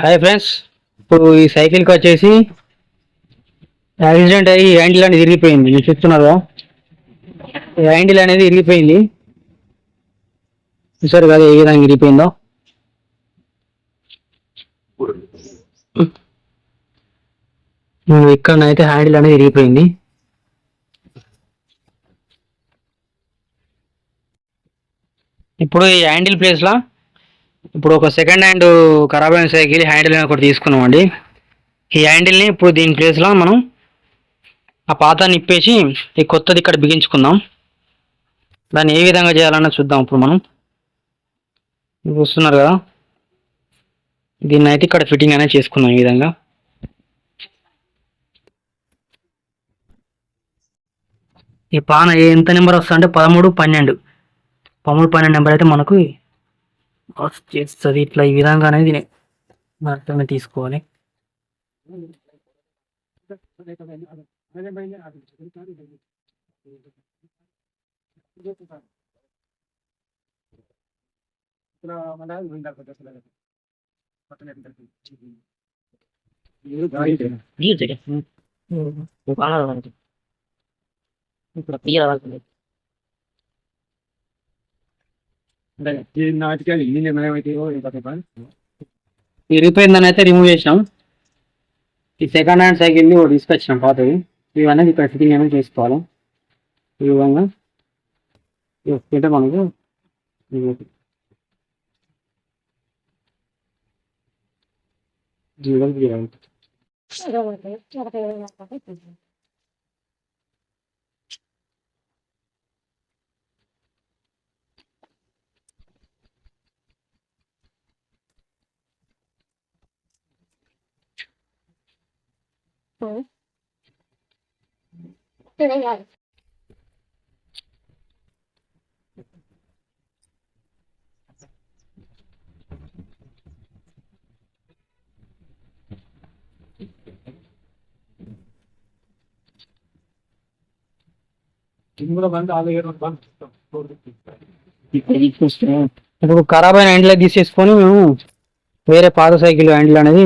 Hi friends ఇప్పుడు ఈ సైకిల్కి వచ్చేసి యాక్సిడెంట్ అయ్యి హ్యాండిల్ అనేది ఇరిగిపోయింది. మీరు చూస్తున్నారు హ్యాండిల్ అనేది ఇరిగిపోయింది. చూసారు కదా ఏ విధంగా ఇరిగిపోయిందో? ఇక్కడనైతే హ్యాండిల్ అనేది ఇరిగిపోయింది. ఇప్పుడు ఈ హ్యాండిల్ ప్లేస్లో ఇప్పుడు ఒక సెకండ్ హ్యాండ్ ఖరాబ్ అయిన సైకిల్ హ్యాండిల్ ఒకటి తీసుకున్నామండి. ఈ హ్యాండిల్ని ఇప్పుడు దీని ప్లేస్లో మనం ఆ పాత నిప్పేసి ఈ కొత్తది ఇక్కడ బిగించుకుందాం. దాన్ని ఏ విధంగా చేయాలన్నా చూద్దాం ఇప్పుడు మనం. చూస్తున్నారు కదా. దీన్ని అయితే ఇక్కడ ఫిట్టింగ్ అనేది చేసుకుందాం ఈ విధంగా. ఈ పాన ఎంత నెంబర్ వస్తుంది అంటే పదమూడు పన్నెండు. పదమూడు పన్నెండు నెంబర్ అయితే మనకు చేస్తుంది ఇట్లా ఈ విధంగా అనేది మాత్రమే తీసుకోవాలి ఇరిగిపోయిందని అయితే రిమూవ్ చేసినాం. ఈ సెకండ్ హ్యాండ్ ఒకటి తీసుకొచ్చినాం పాతవి. ఇవన్నీ ఇక్కడ ఫిట్టింగ్ అనేది చేసుకోవాలి? ఈ విధంగా. అంటే మనకు. జీవన్ గీయాలి. ఇప్పుడు ఖరాబ్ అయిన హ్యాండిల్ తీసేసుకొని మేము వేరే పాత సైకిల్ హ్యాండిల్ అనేది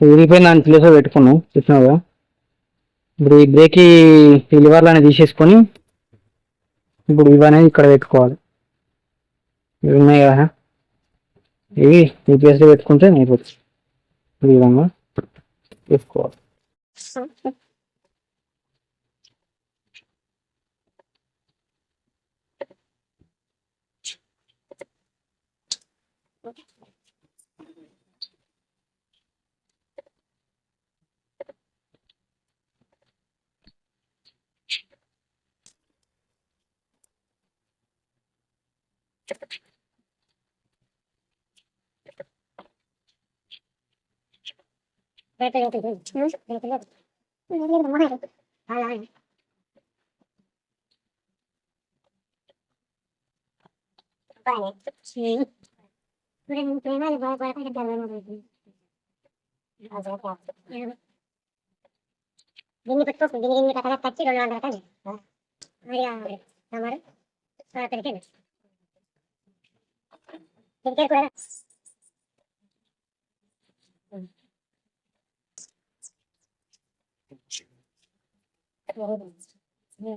విరిగిపోయిన దాని ప్లేస్లో పెట్టుకున్నాం చూసినావు కదా? ఇప్పుడు ఈ బ్రేక్ ఈ లివర్లు అనేది తీసేసుకొని ఇప్పుడు ఇవి అనేది ఇక్కడ పెట్టుకోవాలి. ఇవి ఉన్నాయి కదా? ఇవి ఈ ప్లేస్లో పెట్టుకుంటే అయిపోతుంది. ఈ విధంగా వేసుకోవాలి はいはい。Kurang terima di bawah aku ada dalam lagi. Gini betul, gini gini kata-kata kecil orang kata-kata. Mari, mari. Kamar. Saya terkena. Can you get a glimpse? Yeah.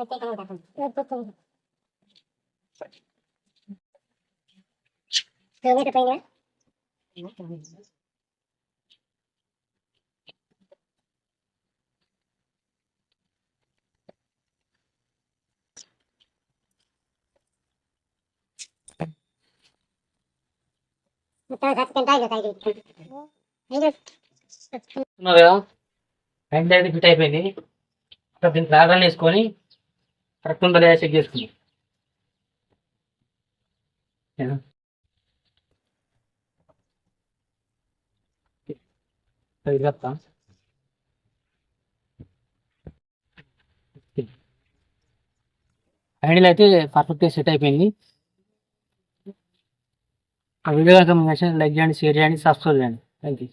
मैं तो घर से कंटाइल होता है कि नहीं तो मैं भी हूँ कंटाइल भी टाइप है नहीं तब दिन लागा नहीं इसको नहीं కరెక్ట్ ఉందా లేదా చెక్ చేసుకుందాం. ఓకేనా? అది హ్యాండిల్ అయితే పర్ఫెక్ట్గా సెట్ అయిపోయింది. ఆ వీడియో కనుక లైక్ చేయండి షేర్ చేయండి సబ్స్క్రైబ్ చేయండి. Thank you